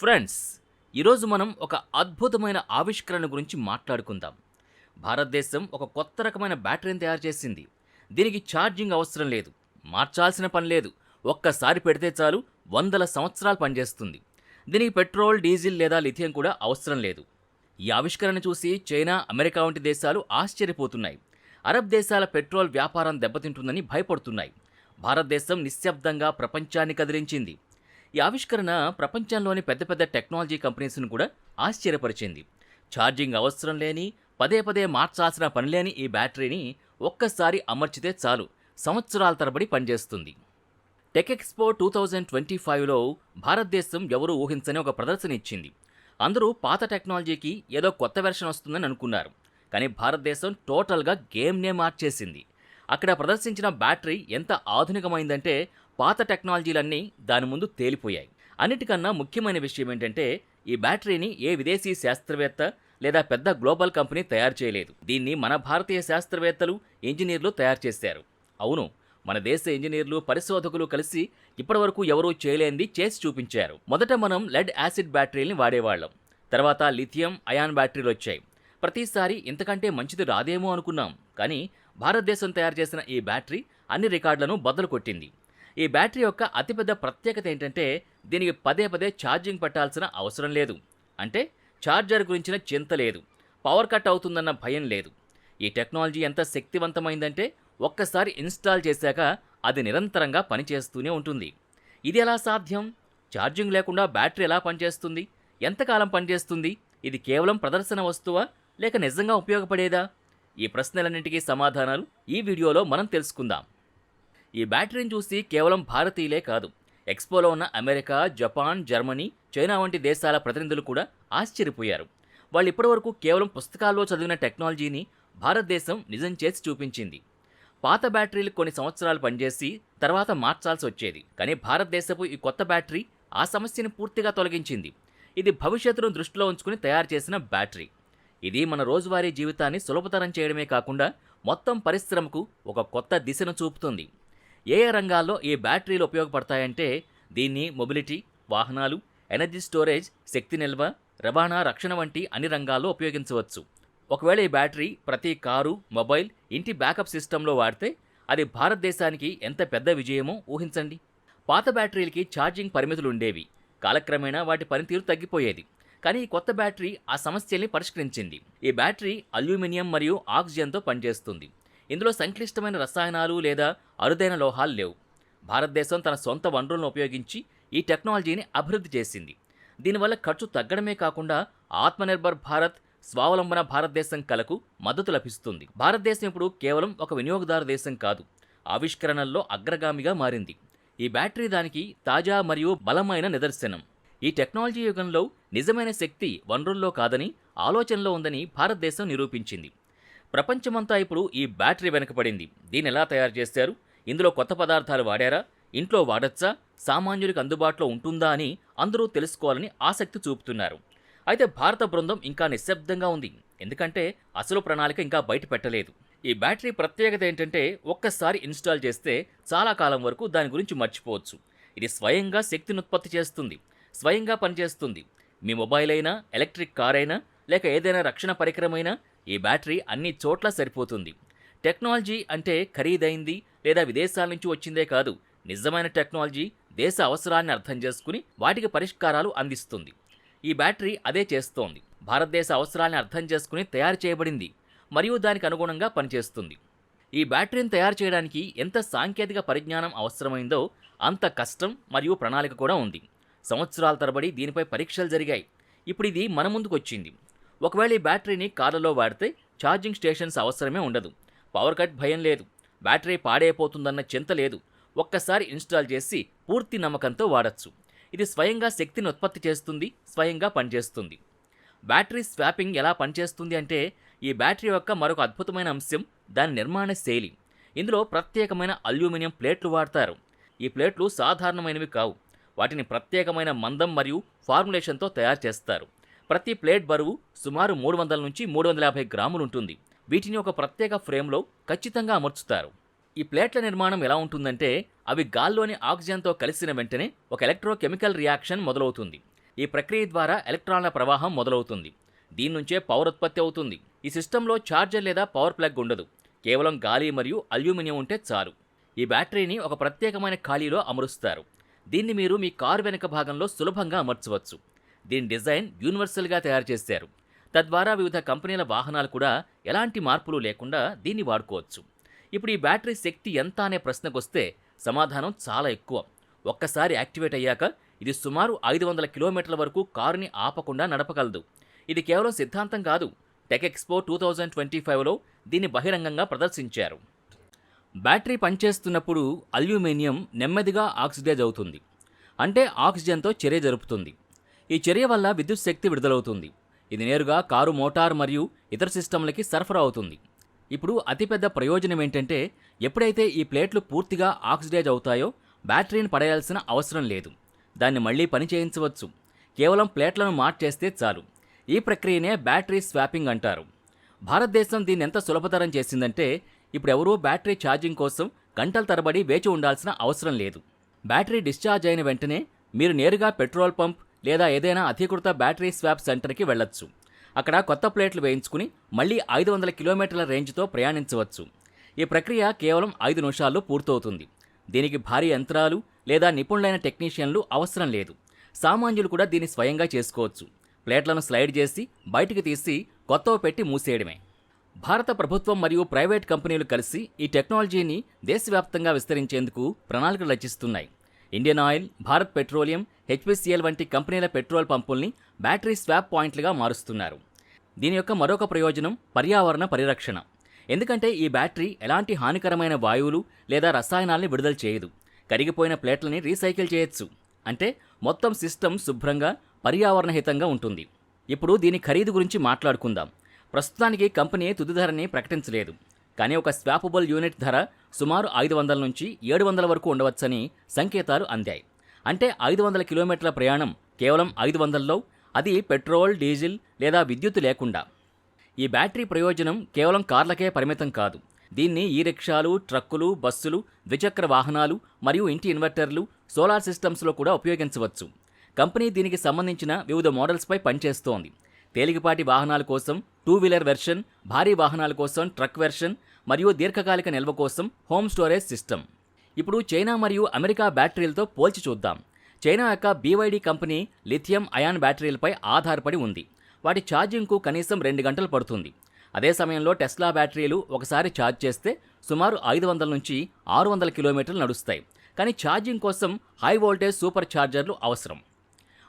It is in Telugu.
ఫ్రెండ్స్ ఈరోజు మనం ఒక అద్భుతమైన ఆవిష్కరణ గురించి మాట్లాడుకుందాం. భారతదేశం ఒక కొత్త రకమైన బ్యాటరీని తయారు చేసింది. దీనికి ఛార్జింగ్ అవసరం లేదు. మార్చాల్సిన పని లేదు. ఒక్కసారి పెడితే చాలు వందల సంవత్సరాలు పనిచేస్తుంది. దీనికి పెట్రోల్ డీజిల్ లేదా లిథియం కూడా అవసరం లేదు. ఈ ఆవిష్కరణ చూసి చైనా అమెరికా వంటి దేశాలు ఆశ్చర్యపోతున్నాయి. అరబ్ దేశాల పెట్రోల్ వ్యాపారం దెబ్బతింటుందని భయపడుతున్నాయి. భారతదేశం నిశ్శబ్దంగా ప్రపంచాన్ని కదిలించింది. ఈ ఆవిష్కరణ ప్రపంచంలోని పెద్ద పెద్ద టెక్నాలజీ కంపెనీస్ను కూడా ఆశ్చర్యపరిచింది. ఛార్జింగ్ అవసరం లేని పదే పదే మార్చాల్సిన పనిలేని ఈ బ్యాటరీని ఒక్కసారి అమర్చితే చాలు. సంవత్సరాల తరబడి పనిచేస్తుంది. Tech expo two thousand twenty ఫైవ్లో భారతదేశం ఎవరూ ఊహించని ఒక ప్రదర్శన ఇచ్చింది. అందరూ పాత టెక్నాలజీకి ఏదో కొత్త వెర్షన్ వస్తుందని అనుకున్నారు. కానీ భారతదేశం టోటల్గా గేమ్నే మార్చేసింది. అక్కడ ప్రదర్శించిన బ్యాటరీ ఎంత ఆధునికమైందంటే పాత టెక్నాలజీలన్నీ దాని ముందు తేలిపోయాయి. అన్నిటికన్నా ముఖ్యమైన విషయం ఏంటంటే ఈ బ్యాటరీని ఏ విదేశీ శాస్త్రవేత్త లేదా పెద్ద గ్లోబల్ కంపెనీ తయారు చేయలేదు. దీన్ని మన భారతీయ శాస్త్రవేత్తలు ఇంజనీర్లు తయారు చేశారు. అవును మన దేశ ఇంజనీర్లు పరిశోధకులు కలిసి ఇప్పటివరకు ఎవరూ చేయలేనిది చేసి చూపించారు. మొదట మనం లెడ్ యాసిడ్ బ్యాటరీల్ని వాడేవాళ్ళం. తర్వాత లిథియం అయాన్ బ్యాటరీలు వచ్చాయి. ప్రతిసారి ఇంతకంటే మంచిది రాదేమో అనుకున్నాం. కానీ భారతదేశం తయారు చేసిన ఈ బ్యాటరీ అన్ని రికార్డులను బద్దలు కొట్టింది. ఈ బ్యాటరీ యొక్క అతిపెద్ద ప్రత్యేకత ఏంటంటే దీనికి పదే పదే ఛార్జింగ్ పట్టాల్సిన అవసరం లేదు. అంటే ఛార్జర్ గురించిన చింత లేదు. పవర్ కట్ అవుతుందన్న భయం లేదు. ఈ టెక్నాలజీ ఎంత శక్తివంతమైందంటే ఒక్కసారి ఇన్స్టాల్ చేశాక అది నిరంతరంగా పనిచేస్తూనే ఉంటుంది. ఇది ఎలా సాధ్యం? ఛార్జింగ్ లేకుండా బ్యాటరీ ఎలా పనిచేస్తుంది? ఎంతకాలం పనిచేస్తుంది? ఇది కేవలం ప్రదర్శన వస్తువా? లేక నిజంగా ఉపయోగపడేదా? ఈ ప్రశ్నలన్నింటికీ సమాధానాలు ఈ వీడియోలో మనం తెలుసుకుందాం. ఈ బ్యాటరీని చూసి కేవలం భారతీయులే కాదు ఎక్స్పోలో ఉన్న అమెరికా జపాన్ జర్మనీ చైనా వంటి దేశాల ప్రతినిధులు కూడా ఆశ్చర్యపోయారు. వాళ్ళు ఇప్పటివరకు కేవలం పుస్తకాల్లో చదివిన టెక్నాలజీని భారతదేశం నిజం చేసి చూపించింది. పాత బ్యాటరీలు కొన్ని సంవత్సరాలు పనిచేసి తర్వాత మార్చాల్సి వచ్చేది. కానీ భారతదేశపు ఈ కొత్త బ్యాటరీ ఆ సమస్యను పూర్తిగా తొలగించింది. ఇది భవిష్యత్తును దృష్టిలో ఉంచుకుని తయారు చేసిన బ్యాటరీ. ఇది మన రోజువారీ జీవితాన్ని సులభతరం చేయడమే కాకుండా మొత్తం పరిశ్రమకు ఒక కొత్త దిశను చూపుతుంది. ఏ ఏ రంగాల్లో ఈ బ్యాటరీలు ఉపయోగపడతాయంటే దీన్ని మొబిలిటీ వాహనాలు ఎనర్జీ స్టోరేజ్ శక్తి నిల్వ రవాణా రక్షణ వంటి అన్ని రంగాల్లో ఉపయోగించవచ్చు. ఒకవేళ ఈ బ్యాటరీ ప్రతి కారు మొబైల్ ఇంటి బ్యాకప్ సిస్టంలో వాడితే అది భారతదేశానికి ఎంత పెద్ద విజయమో ఊహించండి. పాత బ్యాటరీలకి ఛార్జింగ్ పరిమితులు ఉండేవి. కాలక్రమేణా వాటి పనితీరు తగ్గిపోయేది. కానీ ఈ కొత్త బ్యాటరీ ఆ సమస్యల్ని పరిష్కరించింది. ఈ బ్యాటరీ అల్యూమినియం మరియు ఆక్సిజన్తో పనిచేస్తుంది. ఇందులో సంక్లిష్టమైన రసాయనాలు లేదా అరుదైన లోహాలు లేవు. భారతదేశం తన సొంత వనరులను ఉపయోగించి ఈ టెక్నాలజీని అభివృద్ధి చేసింది. దీనివల్ల ఖర్చు తగ్గడమే కాకుండా ఆత్మనిర్భర్ భారత్ స్వావలంబన భారతదేశం కలకు మద్దతు లభిస్తుంది. భారతదేశం ఇప్పుడు కేవలం ఒక వినియోగదారు దేశం కాదు ఆవిష్కరణల్లో అగ్రగామిగా మారింది. ఈ బ్యాటరీ దానికి తాజా మరియు బలమైన నిదర్శనం. ఈ టెక్నాలజీ యుగంలో నిజమైన శక్తి వనరుల్లో కాదని ఆలోచనలో ఉందని భారతదేశం నిరూపించింది. ప్రపంచమంతా ఇప్పుడు ఈ బ్యాటరీ వెనకపడింది దీన్ని ఎలా తయారు చేశారు ఇందులో కొత్త పదార్థాలు వాడారా? ఇంట్లో వాడచ్చా? సామాన్యుడికి అందుబాటులో ఉంటుందా అని అందరూ తెలుసుకోవాలని ఆసక్తి చూపుతున్నారు. అయితే భారత బృందం ఇంకా నిశ్శబ్దంగా ఉంది. ఎందుకంటే అసలు ప్రణాళిక ఇంకా బయట పెట్టలేదు. ఈ బ్యాటరీ ప్రత్యేకత ఏంటంటే ఒక్కసారి ఇన్స్టాల్ చేస్తే చాలా కాలం వరకు దాని గురించి మర్చిపోవచ్చు. ఇది స్వయంగా శక్తిని ఉత్పత్తి చేస్తుంది. స్వయంగా పనిచేస్తుంది. మీ మొబైల్ అయినా ఎలక్ట్రిక్ కార్ అయినా లేక ఏదైనా రక్షణ పరికరమైనా ఈ బ్యాటరీ అన్ని చోట్ల సరిపోతుంది. టెక్నాలజీ అంటే ఖరీదైంది లేదా విదేశాల నుంచి వచ్చిందే కాదు నిజమైన టెక్నాలజీ దేశ అవసరాన్ని అర్థం చేసుకుని వాటికి పరిష్కారాలు అందిస్తుంది. ఈ బ్యాటరీ అదే చేస్తోంది. భారతదేశ అవసరాన్ని అర్థం చేసుకుని తయారు చేయబడింది మరియు దానికి అనుగుణంగా పనిచేస్తుంది. ఈ బ్యాటరీని తయారు చేయడానికి ఎంత సాంకేతిక పరిజ్ఞానం అవసరమైందో అంత కష్టం మరియు ప్రణాళిక కూడా ఉంది. సంవత్సరాల తరబడి దీనిపై పరీక్షలు జరిగాయి. ఇప్పుడు ఇది మన ముందుకు వచ్చింది. ఒకవేళ ఈ బ్యాటరీని కార్లలో వాడితే ఛార్జింగ్ స్టేషన్స్ అవసరమే ఉండదు. పవర్ కట్ భయం లేదు. బ్యాటరీ పాడైపోతుందన్న చింత లేదు. ఒక్కసారి ఇన్స్టాల్ చేసి పూర్తి నమ్మకంతో వాడచ్చు. ఇది స్వయంగా శక్తిని ఉత్పత్తి చేస్తుంది స్వయంగా పనిచేస్తుంది. బ్యాటరీ స్వాపింగ్ ఎలా పనిచేస్తుంది అంటే ఈ బ్యాటరీ యొక్క మరొక అద్భుతమైన అంశం దాని నిర్మాణ శైలి. ఇందులో ప్రత్యేకమైన అల్యూమినియం ప్లేట్లు వాడతారు. ఈ ప్లేట్లు సాధారణమైనవి కావు. వాటిని ప్రత్యేకమైన మందం మరియు ఫార్ములేషన్తో తయారు చేస్తారు. ప్రతి ప్లేట్ బరువు సుమారు మూడు వందల నుంచి మూడు వందల యాభై గ్రాములు ఉంటుంది. వీటిని ఒక ప్రత్యేక ఫ్రేమ్లో ఖచ్చితంగా అమర్చుతారు. ఈ ప్లేట్ల నిర్మాణం ఎలా ఉంటుందంటే అవి గాల్లోని ఆక్సిజన్తో కలిసిన వెంటనే ఒక ఎలక్ట్రోకెమికల్ రియాక్షన్ మొదలవుతుంది. ఈ ప్రక్రియ ద్వారా ఎలక్ట్రాన్ల ప్రవాహం మొదలవుతుంది. దీని నుంచే పవర్ ఉత్పత్తి అవుతుంది. ఈ సిస్టంలో ఛార్జర్ లేదా పవర్ ప్లగ్ ఉండదు. కేవలం గాలి మరియు అల్యూమినియం ఉంటే చాలు. ఈ బ్యాటరీని ఒక ప్రత్యేకమైన ఖాళీలో అమరుస్తారు. దీన్ని మీరు మీ కారు వెనుక భాగంలో సులభంగా అమర్చవచ్చు. దీని డిజైన్ యూనివర్సల్గా తయారు చేశారు. తద్వారా వివిధ కంపెనీల వాహనాలు కూడా ఎలాంటి మార్పులు లేకుండా దీన్ని వాడుకోవచ్చు. ఇప్పుడు ఈ బ్యాటరీ శక్తి ఎంత అనే ప్రశ్నకొస్తే సమాధానం చాలా ఎక్కువ. ఒక్కసారి యాక్టివేట్ అయ్యాక ఇది సుమారు ఐదు వందల కిలోమీటర్ల వరకు కారుని ఆపకుండా నడపగలదు. ఇది కేవలం సిద్ధాంతం కాదు. Tech expo two thousand twenty ఫైవ్లో దీన్ని బహిరంగంగా ప్రదర్శించారు. బ్యాటరీ పనిచేస్తున్నప్పుడు అల్యూమినియం నెమ్మదిగా ఆక్సిడైజ్ అవుతుంది. అంటే ఆక్సిజన్తో చర్య జరుపుతుంది. ఈ చర్య వల్ల విద్యుత్ శక్తి విడుదలవుతుంది. ఇది నేరుగా కారు మోటార్ మరియు ఇతర సిస్టంలకి సరఫరా అవుతుంది. ఇప్పుడు అతిపెద్ద ప్రయోజనం ఏంటంటే ఎప్పుడైతే ఈ ప్లేట్లు పూర్తిగా ఆక్సిడైజ్ అవుతాయో బ్యాటరీని పడేయాల్సిన అవసరం లేదు. దాన్ని మళ్ళీ పని చేయించవచ్చు. కేవలం ప్లేట్లను మార్చేస్తే చాలు. ఈ ప్రక్రియనే బ్యాటరీ స్వాపింగ్ అంటారు. భారతదేశం దీన్ని ఎంత సులభతరం చేసిందంటే ఇప్పుడు ఎవరూ బ్యాటరీ ఛార్జింగ్ కోసం గంటల తరబడి వేచి ఉండాల్సిన అవసరం లేదు. బ్యాటరీ డిశ్చార్జ్ అయిన వెంటనే మీరు నేరుగా పెట్రోల్ పంప్ లేదా ఏదైనా అధీకృత బ్యాటరీ స్వాప్ సెంటర్కి వెళ్ళొచ్చు. అక్కడ కొత్త ప్లేట్లు వేయించుకుని మళ్ళీ ఐదు వందల కిలోమీటర్ల రేంజ్తో ప్రయాణించవచ్చు. ఈ ప్రక్రియ కేవలం ఐదు నిమిషాల్లో పూర్తవుతుంది. దీనికి భారీ యంత్రాలు లేదా నిపుణులైన టెక్నీషియన్లు అవసరం లేదు. సామాన్యులు కూడా దీన్ని స్వయంగా చేసుకోవచ్చు. ప్లేట్లను స్లైడ్ చేసి బయటికి తీసి కొత్తవి పెట్టి మూసేయడమే. భారత ప్రభుత్వం మరియు ప్రైవేట్ కంపెనీలు కలిసి ఈ టెక్నాలజీని దేశవ్యాప్తంగా విస్తరించేందుకు ప్రణాళికలు రచిస్తున్నాయి. Indian oil Bharat petroleum HPCL వంటి కంపెనీల పెట్రోల్ పంపుల్ని బ్యాటరీ స్వాప్ పాయింట్లుగా మారుస్తున్నారు. దీని యొక్క మరొక ప్రయోజనం పర్యావరణ పరిరక్షణ. ఎందుకంటే ఈ బ్యాటరీ ఎలాంటి హానికరమైన వాయువులు లేదా రసాయనాల్ని విడుదల చేయదు. కరిగిపోయిన ప్లేట్లని రీసైకిల్ చేయొచ్చు. అంటే మొత్తం సిస్టమ్ శుభ్రంగా పర్యావరణహితంగా ఉంటుంది. ఇప్పుడు దీని ఖరీదు గురించి మాట్లాడుకుందాం. ప్రస్తుతానికి కంపెనీ తుది ధరని ప్రకటించలేదు. కానీ ఒక స్వాపబుల్ యూనిట్ ధర సుమారు ఐదు వందల నుంచి ఏడు వందల వరకు ఉండవచ్చని సంకేతాలు అందాయి. అంటే ఐదు వందల కిలోమీటర్ల ప్రయాణం కేవలం ఐదు వందల్లో. అది పెట్రోల్ డీజిల్ లేదా విద్యుత్ లేకుండా. ఈ బ్యాటరీ ప్రయోజనం కేవలం కార్లకే పరిమితం కాదు. దీన్ని ఈ రిక్షాలు ట్రక్కులు బస్సులు ద్విచక్ర వాహనాలు మరియు ఇంటి ఇన్వర్టర్లు సోలార్ సిస్టమ్స్లో కూడా ఉపయోగించవచ్చు. కంపెనీ దీనికి సంబంధించిన వివిధ మోడల్స్పై పనిచేస్తోంది. తేలికపాటి వాహనాల కోసం టూ వీలర్ వెర్షన్ భారీ వాహనాల కోసం ట్రక్ వెర్షన్ మరియు దీర్ఘకాలిక నిల్వ కోసం హోమ్ స్టోరేజ్ సిస్టమ్. ఇప్పుడు చైనా మరియు అమెరికా బ్యాటరీలతో పోల్చి చూద్దాం. చైనా యొక్క బీవైడీ కంపెనీ లిథియం అయాన్ బ్యాటరీలపై ఆధారపడి ఉంది. వాటి ఛార్జింగ్కు కనీసం రెండు గంటలు పడుతుంది. అదే సమయంలో టెస్లా బ్యాటరీలు ఒకసారి ఛార్జ్ చేస్తే సుమారు ఐదు వందల నుంచి ఆరు వందల కిలోమీటర్లు నడుస్తాయి. కానీ ఛార్జింగ్ కోసం హై వోల్టేజ్ సూపర్ ఛార్జర్లు అవసరం.